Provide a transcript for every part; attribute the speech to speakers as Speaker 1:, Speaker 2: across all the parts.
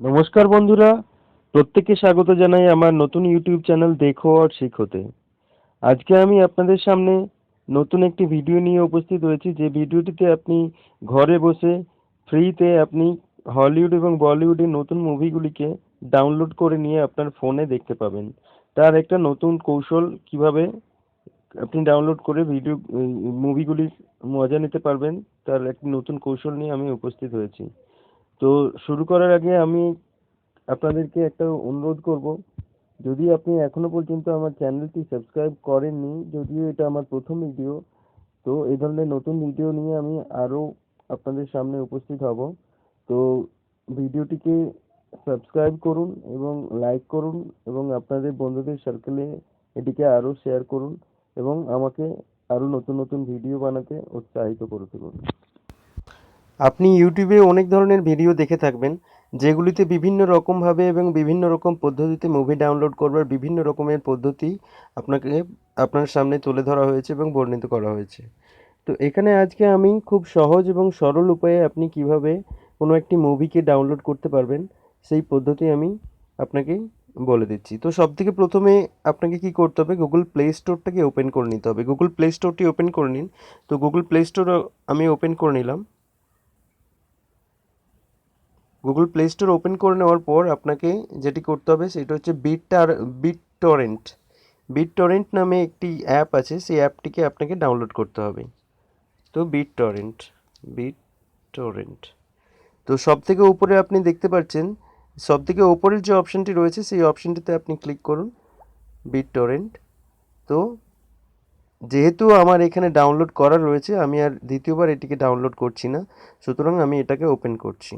Speaker 1: নমস্কার বন্ধুরা, প্রত্যেককে স্বাগত জানাই আমার নতুন ইউটিউব চ্যানেল দেখো আর শিখোতে। আজকে আমি আপনাদের সামনে নতুন একটি ভিডিও নিয়ে উপস্থিত হয়েছি। যে ভিডিওটিতে আপনি ঘরে বসে ফ্রিতে আপনি হলিউড এবং বলিউডের নতুন মুভিগুলিকে ডাউনলোড করে নিয়ে আপনার ফোনে দেখতে পাবেন। তার একটা নতুন কৌশল কীভাবে আপনি ডাউনলোড করে ভিডিও মুভিগুলির মজা নিতে পারবেন, তার একটি নতুন কৌশল নিয়ে আমি উপস্থিত হয়েছি। তো শুরু করার আগে আমি আপনাদেরকে একটা অনুরোধ করব। যদি আপনি এখনও পর্যন্ত আমার চ্যানেলটি সাবস্ক্রাইব করেননি, যদিও এটা আমার প্রথম ভিডিও, তো এই ধরনের নতুন ভিডিও নিয়ে আমি আরও আপনাদের সামনে উপস্থিত হব। তো ভিডিওটিকে সাবস্ক্রাইব করুন এবং লাইক করুন এবং আপনাদের বন্ধুদের সার্কেলে এটিকে আরও শেয়ার করুন এবং আমাকে আরও নতুন নতুন ভিডিও বানাতে উৎসাহিত করে তুলুন। আপনি ইউটিউবে অনেক ধরনের ভিডিও দেখে থাকবেন, যেগুলিতে বিভিন্ন রকমভাবে এবং বিভিন্ন রকম পদ্ধতিতে মুভি ডাউনলোড করবার বিভিন্ন রকমের পদ্ধতি আপনাকে, আপনার সামনে তুলে ধরা হয়েছে এবং বর্ণিত করা হয়েছে। তো এখানে আজকে আমি খুব সহজ এবং সরল উপায়ে আপনি কীভাবে কোনো একটি মুভিকে ডাউনলোড করতে পারবেন, সেই পদ্ধতি আমি আপনাকে বলে দিচ্ছি। তো সব থেকে প্রথমে আপনাকে কি করতে হবে গুগল প্লে স্টোরটাকে ওপেন করে নিতে হবে। গুগল প্লে স্টোরটি ওপেন করে নিন। তো গুগল প্লে স্টোর আমি ওপেন করে নিলাম। গুগল প্লে স্টোর ওপেন করে নেওয়ার পর আপনাকে যেটি করতে হবে সেটা হচ্ছে bit bit torrent bit torrent নামে একটি অ্যাপ আছে, সেই অ্যাপটিকে আপনাকে ডাউনলোড করতে হবে। তো বিট টরেন্ট বিট টরেন্ট তো সব থেকে উপরে আপনি দেখতে পাচ্ছেন সব থেকে ওপরের যে অপশানটি রয়েছে, সেই অপশানটিতে আপনি ক্লিক করুন বিট টরেন্ট তো যেহেতু আমার এখানে ডাউনলোড করা রয়েছে, আমি আর দ্বিতীয়বার এটিকে ডাউনলোড করছি না, সুতরাং আমি এটাকে ওপেন করছি।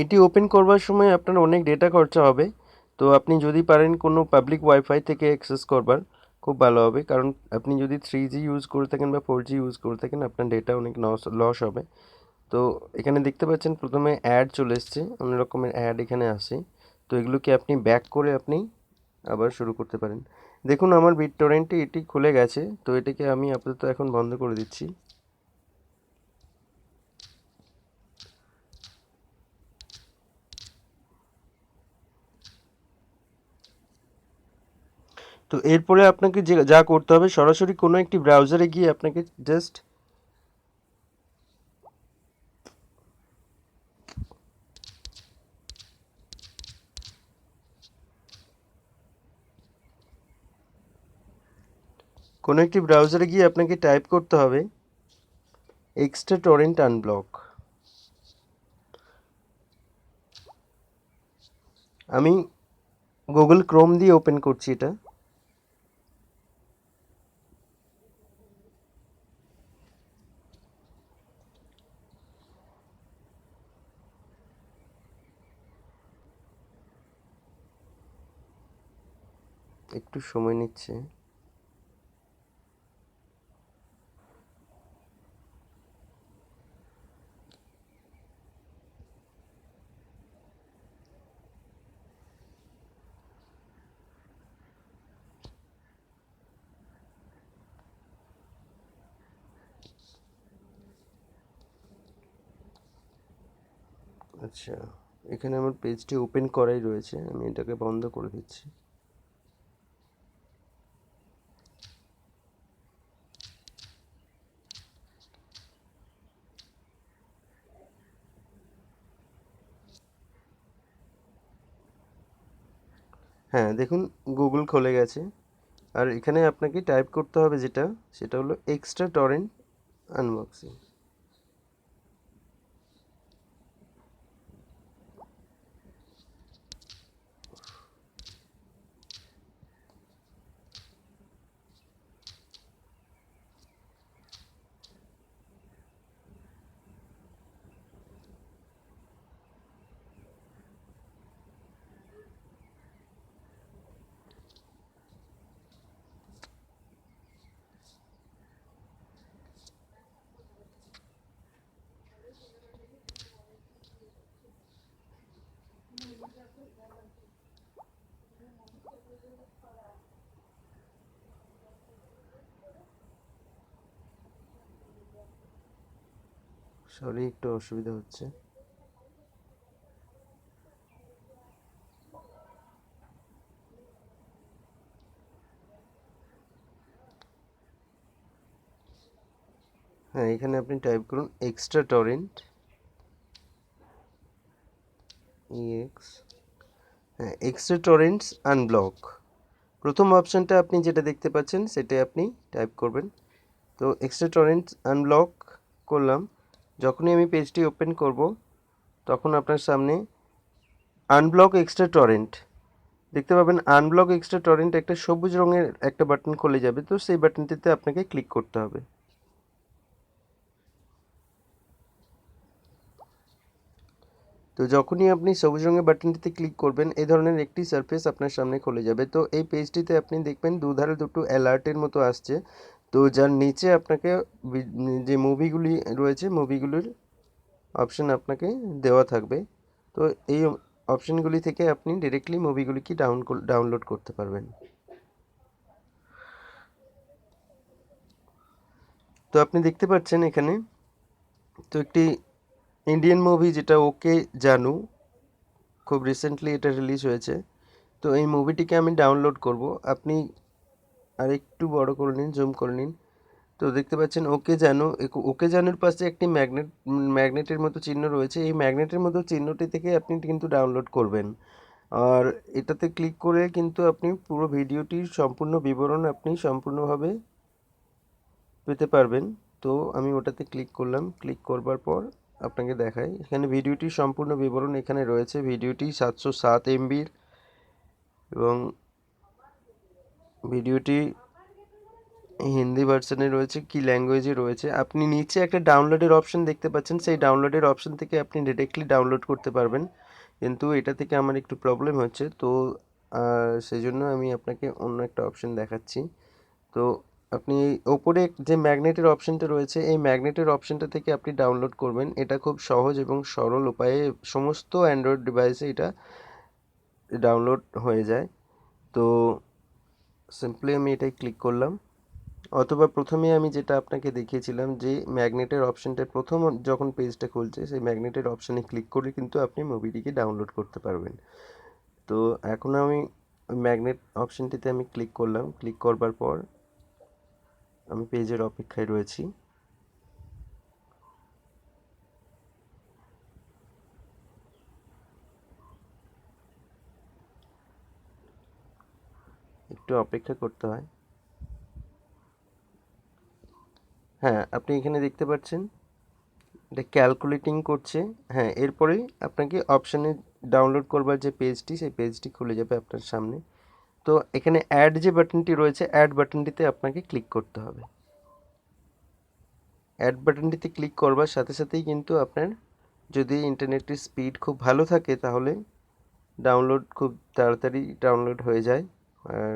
Speaker 1: এটি ওপেন করবার সময় আপনার অনেক ডেটা খরচা হবে। তো আপনি যদি পারেন কোনো পাবলিক ওয়াইফাই থেকে অ্যাক্সেস করবার, খুব ভালো হবে। কারণ আপনি যদি থ্রি জি ইউজ করে থাকেন বা ফোর জি ইউজ করে থাকেন, আপনার ডেটা অনেক লস লস হবে। তো এখানে দেখতে পাচ্ছেন প্রথমে অ্যাড চলে এসছে। অনেক রকমের অ্যাড এখানে আসে তো এগুলোকে আপনি ব্যাক করে আপনি আবার শুরু করতে পারেন। দেখুন, আমার বিট টরেন্টে এটি খুলে গেছে। তো এটিকে আমি আপাতত এখন বন্ধ করে দিচ্ছি। তো এরপরে আপনাকে যে যা করতে হবে, সরাসরি কোনো একটি ব্রাউজারে গিয়ে আপনাকে জাস্ট কোনো একটি ব্রাউজারে গিয়ে আপনাকে টাইপ করতে হবে এক্সট্রা টরেন্ট আনব্লক আমি গুগল ক্রোম দিয়ে ওপেন করছি এটা। একটু সময় নিচ্ছে। আচ্ছা এখানে আমার পেজটি ওপেন করাই রয়েছে, আমি এটাকে বন্ধ করে দিচ্ছি। হ্যাঁ দেখুন গুগল খুলে গেছে। আর এখানে আপনাকে টাইপ করতে হবে যেটা, সেটা হলো এক্সট্রা টরেন্ট আনবক্সিং সরি একটু অসুবিধা হচ্ছে। হ্যাঁ এখানে আপনি টাইপ করুন এক্সট্রা টরেন্ট ইএক্স হ্যাঁ এক্সট্রা টরেন্টস আনব্লক প্রথম অপশানটা আপনি যেটা দেখতে পাচ্ছেন, সেটাই আপনি টাইপ করবেন। তো এক্সট্রা টরেন্টস আনব্লক করলাম। যখনই আমি পেজটি ওপেন করব, তখন আপনার সামনে আনব্লক এক্সট্রা টরেন্ট দেখতে পাবেন আনব্লক এক্সট্রা টরেন্ট একটা সবুজ রঙের একটা বাটন খুলে যাবে, তো সেই বাটনটিতে আপনাকে ক্লিক করতে হবে। তো যখনই আপনি সবুজ রঙের বাটনটিতে ক্লিক করবেন, এই ধরনের একটি সারফেস আপনার সামনে খুলে যাবে। তো এই পেজটিতে আপনি দেখবেন দুধারে দুটো অ্যালার্টের মতো আসছে। তো যার নিচে আপনাকে যে মুভিগুলি রয়েছে মুভিগুলির অপশন আপনাকে দেওয়া থাকবে। তো এই অপশনগুলি থেকে আপনি ডিরেক্টলি মুভিগুলিকে ডাউন ডাউনলোড করতে পারবেন। তো আপনি দেখতে পাচ্ছেন এখানে, তো একটি ইন্ডিয়ান মুভি যেটা ওকে জানু, খুব রিসেন্টলি এটা রিলিজ হয়েছে। তো এই মুভিটিকে আমি ডাউনলোড করব। আপনি আর একটু বড় করে নিন জুম করে নিন। তো দেখতে পাচ্ছেন, ওকে জানো ওকে জানুর পাশে একটি ম্যাগনেট ম্যাগনেটের মতো চিহ্ন রয়েছে। এই ম্যাগনেটের মতো চিহ্নটি থেকে আপনি কিন্তু ডাউনলোড করবেন। আর এটাতে ক্লিক করে কিন্তু আপনি পুরো ভিডিওটির সম্পূর্ণ বিবরণ আপনি সম্পূর্ণভাবে পেতে পারবেন। তো আমি ওটাতে ক্লিক করলাম। ক্লিক করবার পর আপনাকে দেখাই। এখানে ভিডিওটির সম্পূর্ণ বিবরণ এখানে রয়েছে। ভিডিওটি সাতশো সাত এমবির এবং ভিডিওটি হিন্দি ভার্সনে রয়েছে, কি ল্যাঙ্গুয়েজে রয়েছে, আপনি নিচে একটা ডাউনলোডের অপশন দেখতে পাচ্ছেন, সেই ডাউনলোডের অপশন থেকে আপনি ডিরেক্টলি ডাউনলোড করতে পারবেন। কিন্তু এটা থেকে আমার একটু প্রবলেম হচ্ছে, তো সেই জন্য আমি আপনাকে অন্য একটা অপশন দেখাচ্ছি। তো, আপনি ওপরে যে ম্যাগনেটের অপশনটা রয়েছে, এই ম্যাগনেটের অপশনটা থেকে আপনি ডাউনলোড করবেন। এটা খুব সহজ এবং সরল উপায়ে সমস্ত অ্যান্ড্রয়েড ডিভাইসে এটা ডাউনলোড হয়ে যায়। তো সিম্পলি আমি এটাই ক্লিক করলাম। অথবা প্রথমে আমি যেটা আপনাকে দেখিয়েছিলাম যে ম্যাগনেটের অপশানটা প্রথম যখন পেজটা খুলছে, সেই ম্যাগনেটের অপশানে ক্লিক করে কিন্তু আপনি মুভিটিকে ডাউনলোড করতে পারবেন। তো এখন আমি ম্যাগনেট অপশানটিতে আমি ক্লিক করলাম। ক্লিক করবার পর আমি পেজের অপেক্ষায় রয়েছি। একটু অপেক্ষা করতে হয়। হ্যাঁ আপনি এখানে দেখতে পাচ্ছেন এটা ক্যালকুলেটিং করছে। হ্যাঁ এরপরেই আপনাকে অপশানে ডাউনলোড করবার যে পেজটি সেই পেজটি খুলে যাবে আপনার সামনে। তো এখানে অ্যাড যে বাটনটি রয়েছে অ্যাড বাটনটিতে আপনাকে ক্লিক করতে হবে। অ্যাড বাটনটিতে ক্লিক করবার সাথে সাথেই কিন্তু আপনার যদি ইন্টারনেটের স্পিড খুব ভালো থাকে, তাহলে ডাউনলোড খুব তাড়াতাড়ি ডাউনলোড হয়ে যায়। আর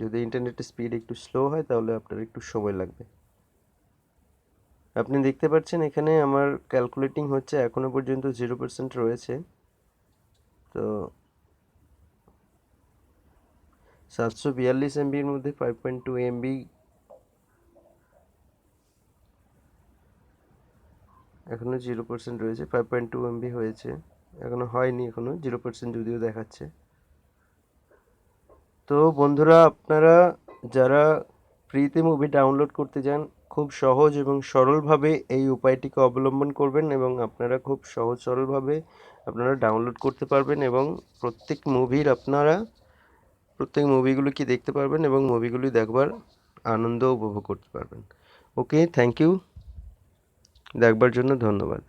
Speaker 1: যদি ইন্টারনেটের স্পিড একটু স্লো হয়, তাহলে আপনার একটু সময় লাগবে। আপনি দেখতে পাচ্ছেন এখানে আমার ক্যালকুলেটিং হচ্ছে এখনও পর্যন্ত জিরো পার্সেন্ট রয়েছে। তো সাতশো বিয়াল্লিশ এমবির মধ্যে ফাইভ পয়েন্ট টু এমবি এখনও জিরো পার্সেন্ট রয়েছে ফাইভ পয়েন্ট টু এমবি হয়েছে। এখনও হয়নি এখনও জিরো পার্সেন্ট যদিও দেখাচ্ছে। তো বন্ধুরা, আপনারা যারা ফ্রিতে মুভি ডাউনলোড করতে যান খুব সহজ এবং সরলভাবে এই উপায়টিকে অবলম্বন করবেন এবং আপনারা খুব সহজ সরলভাবে আপনারা ডাউনলোড করতে পারবেন এবং প্রত্যেক মুভির আপনারা প্রত্যেক মুভিগুলো কি দেখতে পারবেন এবং মুভিগুলি দেখবার আনন্দ উপভোগ করতে পারবেন। ওকে থ্যাংক ইউ দেখবার জন্য ধন্যবাদ।